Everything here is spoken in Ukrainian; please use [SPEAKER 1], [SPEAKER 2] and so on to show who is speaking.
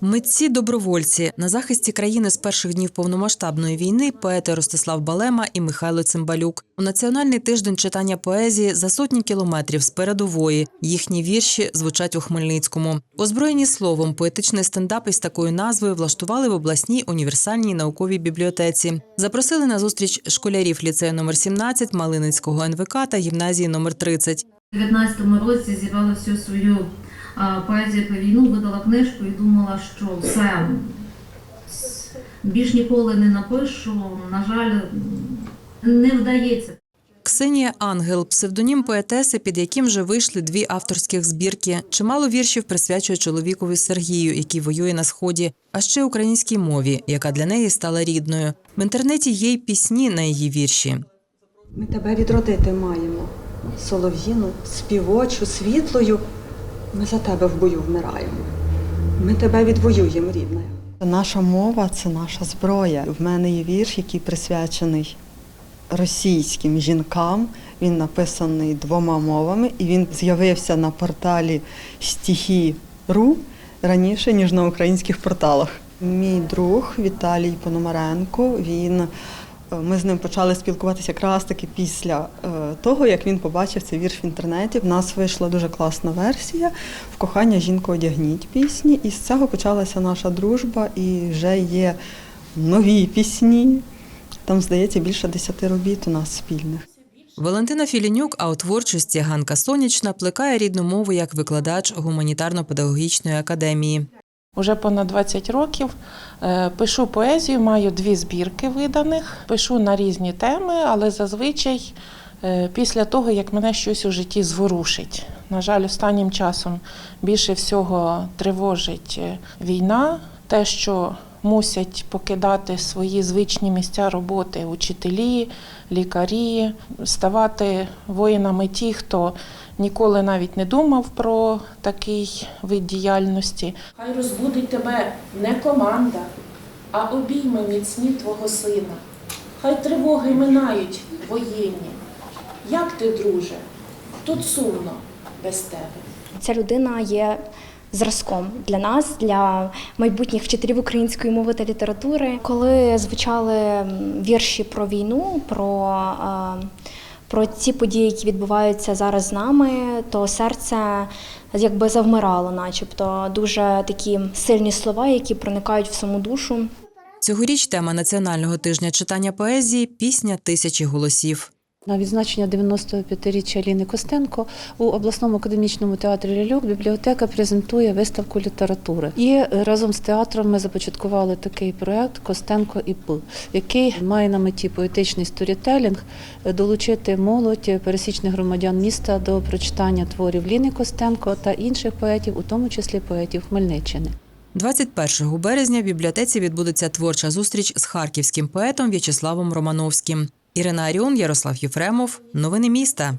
[SPEAKER 1] Митці добровольці на захисті країни з перших днів повномасштабної війни поети Ростислав Балема і Михайло Цимбалюк. У національний тиждень читання поезії за сотні кілометрів з передової. Їхні вірші звучать у Хмельницькому. Озброєні словом, поетичний стендап із такою назвою влаштували в обласній універсальній науковій бібліотеці. Запросили на зустріч школярів ліцею номер 17 Малиницького НВК та гімназії номер 30.
[SPEAKER 2] У 19-му році зібрала всю свою а, поезію про війну, видала книжку і думала, що все більш ніколи не напишу. На жаль, не вдається.
[SPEAKER 1] Ксенія Ангел, псевдонім поетеси, під яким вже вийшли дві авторських збірки. Чимало віршів присвячує чоловікові Сергію, який воює на сході, а ще українській мові, яка для неї стала рідною. В інтернеті є й пісні на її вірші.
[SPEAKER 3] Ми тебе відродити маємо. Солов'їну, співочу, світлою. Ми за тебе в бою вмираємо. Ми тебе відвоюємо, рідна. Наша мова це наша зброя. В мене є вірш, який присвячений російським жінкам. Він написаний двома мовами, і він з'явився на порталі Стихі.ру раніше, ніж на українських порталах. Мій друг Віталій Пономаренко, він Ми з ним почали спілкуватися якраз таки після е, того, як він побачив цей вірш в інтернеті. В нас вийшла дуже класна версія в кохання жінку одягніть пісні. І з цього почалася наша дружба, і вже є нові пісні. Там, здається, більше десяти робіт у нас спільних.
[SPEAKER 1] Валентина Філінюк, а у творчості Ганка Сонячна плекає рідну мову як викладач гуманітарно-педагогічної академії.
[SPEAKER 4] Уже понад 20 років е, пишу поезію, маю дві збірки виданих, пишу на різні теми, але зазвичай е, після того, як мене щось у житті зворушить. На жаль, останнім часом більше всього тривожить е, війна, те, що мусять покидати свої звичні місця роботи учителі, лікарі, ставати воїнами ті, хто ніколи навіть не думав про такий вид діяльності. Хай розбудить тебе не команда, а обійми міцні твого сина. Хай тривоги минають воєнні. Як ти, друже? Тут сумно без тебе.
[SPEAKER 5] Ця людина є зразком для нас, для майбутніх вчителів української мови та літератури. Коли звучали вірші про війну, про, е, про ці події, які відбуваються зараз з нами, то серце якби завмирало, начебто дуже такі сильні слова, які проникають в саму душу.
[SPEAKER 1] Цьогоріч тема національного тижня читання поезії пісня тисячі голосів.
[SPEAKER 6] На відзначення 95-річчя Ліни Костенко у обласному академічному театрі Ляльок бібліотека презентує виставку літератури. І разом з театром ми започаткували такий проект Костенко і П, який має на меті поетичний сторітелінг, долучити молодь пересічних громадян міста до прочитання творів Ліни Костенко та інших поетів, у тому числі поетів Хмельниччини.
[SPEAKER 1] 21 березня в бібліотеці відбудеться творча зустріч з харківським поетом В'ячеславом Романовським. Ірина Аріон, Ярослав Єфремов. Новини міста.